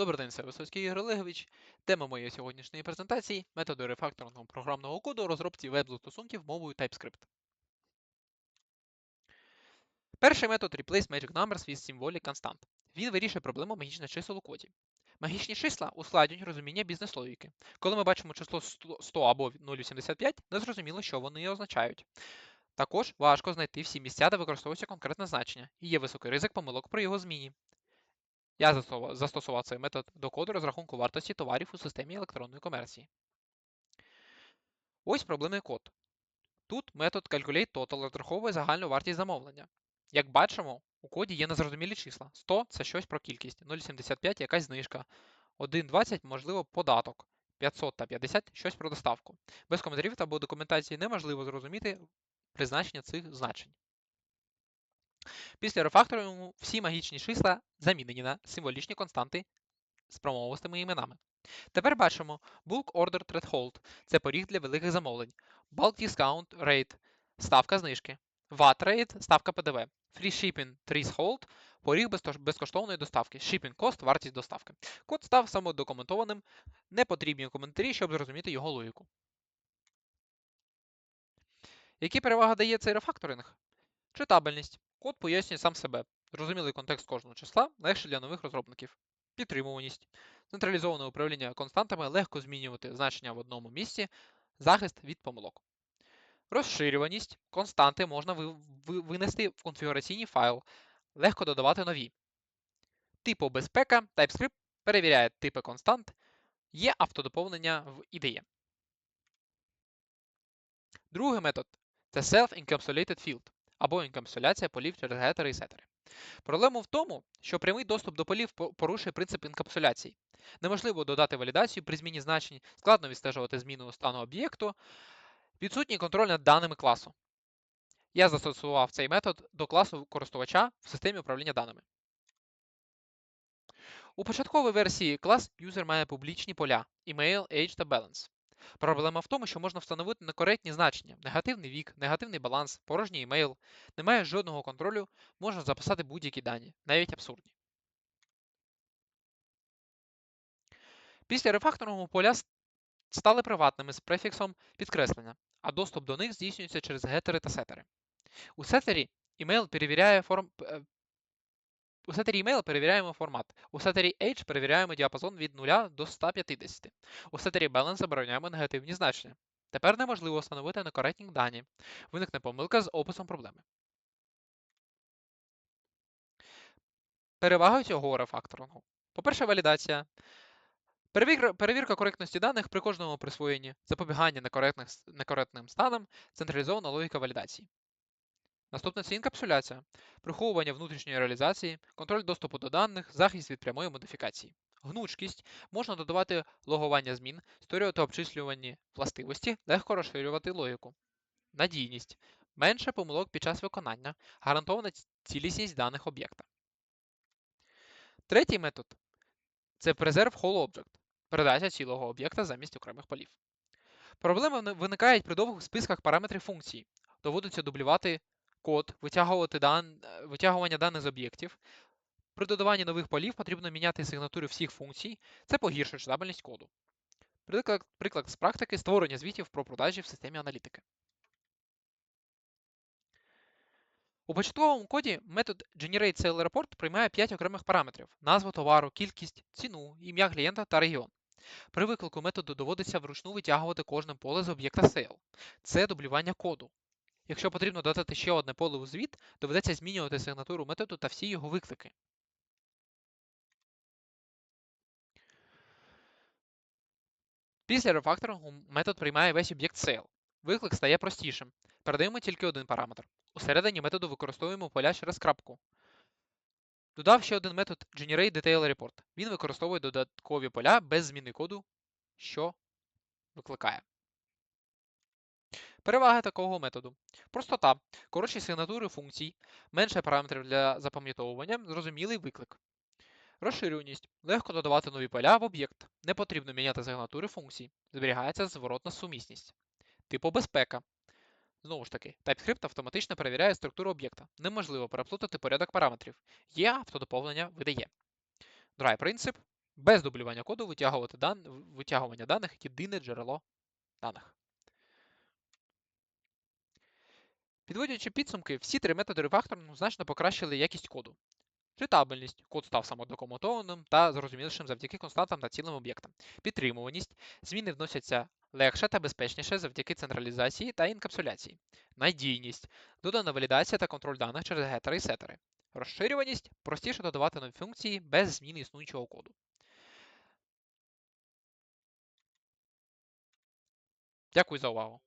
Добрий день, це Висоцький Ігор Олегович. Тема моєї сьогоднішньої презентації методи рефакторного програмного коду розробці веб-застосунків мовою TypeScript. Перший метод Replace Magic Numbers with Symbolic Constant. Він вирішує проблему магічних чисел у коді. Магічні числа ускладнюють розуміння бізнес-логіки. Коли ми бачимо число 100 100 або 0,85, незрозуміло, що вони означають. Також важко знайти всі місця, де використовується конкретне значення, і є високий ризик помилок при його зміні. Я застосував, цей метод до коду розрахунку вартості товарів у системі електронної комерції. Ось проблемний код. Тут метод CalculateTotal розраховує загальну вартість замовлення. Як бачимо, у коді є незрозумілі числа. 100 це щось про кількість, 0,75 якась знижка, 1,20 можливо податок, 500 та 50 щось про доставку. Без коментарів або документації неможливо зрозуміти призначення цих значень. Після рефакторингу всі магічні числа замінені на символічні константи з промовистими іменами. Тепер бачимо Bulk Order Threshold – це поріг для великих замовлень, Bulk Discount Rate – ставка знижки, VAT Rate – ставка ПДВ, Free Shipping Threshold – поріг безкоштовної доставки, Shipping Cost – вартість доставки. Код став самодокументованим, не потрібні коментарі, щоб зрозуміти його логіку. Які переваги дає цей рефакторинг? Читабельність. Код пояснює сам себе. Зрозумілий контекст кожного числа легше для нових розробників. Підтримуваність. Централізоване управління константами легко змінювати значення в одному місці. Захист від помилок. Розширюваність. Константи можна ви- ви- винести в конфігураційний файл. Легко додавати нові. Типу безпека. TypeScript перевіряє типи констант. Є автодоповнення в IDE. Другий метод це Self-Encapsulated Field або інкапсуляція полів через гетери і сетери. Проблема в тому, що прямий доступ до полів порушує принцип інкапсуляції. Неможливо додати валідацію при зміні значень, складно відстежувати зміну стану об'єкту, відсутній контроль над даними класу. Я застосував цей метод до класу користувача в системі управління даними. У початковій версії клас user має публічні поля email, age та balance. Проблема в тому, що можна встановити некоректні значення: негативний вік, негативний баланс, порожній емейл. Немає жодного контролю, можна записати будь-які дані, навіть абсурдні. Після рефакторного поля стали приватними з префіксом підкреслення, а доступ до них здійснюється через гетери та сетери. У сетері email перевіряє форм. У сетері email перевіряємо формат. У сетері age перевіряємо діапазон від 0 до 150. У сетері balance забороняємо негативні значення. Тепер неможливо встановити некоректні дані. Виникне помилка з описом проблеми. Переваги цього рефакторингу. По-перше, валідація. Перевірка, коректності даних при кожному присвоєнні, запобігання некоректним станам, централізована логіка валідації. Наступне це інкапсуляція, приховування внутрішньої реалізації, контроль доступу до даних, захист від прямої модифікації. Гнучкість можна додавати логування змін, створювати обчислювані властивості, легко розширювати логіку. Надійність менше помилок під час виконання, гарантована цілісність даних об'єкта. Третій метод це Preserve Whole Object передача цілого об'єкта замість окремих полів. Проблеми виникають при довгих списках параметрів функцій. Доводиться дублювати код, витягувати дан... е, витягування даних з об'єктів. При додаванні нових полів потрібно міняти сигнатури всіх функцій. Це погіршує читабельність коду. Приклад, приклад з практики створення звітів про продажі в системі аналітики. У початковому коді метод GenerateSaleReport приймає 5 окремих параметрів: назву товару, кількість, ціну, ім'я клієнта та регіон. При виклику методу доводиться вручну витягувати кожне поле з об'єкта Sale. Це дублювання коду. Якщо потрібно додати ще одне поле у звіт, доведеться змінювати сигнатуру методу та всі його виклики. Після рефакторингу метод приймає весь об'єкт Sale. Виклик стає простішим. Передаємо тільки один параметр. Усередині методу використовуємо поля через крапку. Додав ще один метод GenerateDetailReport. Він використовує додаткові поля без зміни коду, що викликає. Переваги такого методу. Простота. Коротші сигнатури функцій, менше параметрів для запам'ятовування, зрозумілий виклик. Розширюваність. Легко додавати нові поля в об'єкт. Не потрібно міняти сигнатури функцій. Зберігається зворотна сумісність. Типу безпека. Знову ж таки, TypeScript автоматично перевіряє структуру об'єкта. Неможливо переплутати порядок параметрів. Є автодоповнення видає. Другий принцип без дублювання коду витягувати дан... витягування даних єдине джерело даних. Підводячи підсумки, всі три методи рефакторингу значно покращили якість коду. Читабельність, код став самодокументованим та зрозумілішим завдяки константам та цілим об'єктам. Підтримуваність, зміни вносяться легше та безпечніше завдяки централізації та інкапсуляції. Надійність, додана валідація та контроль даних через гетери і сетери. Розширюваність простіше додавати нові функції без зміни існуючого коду. Дякую за увагу!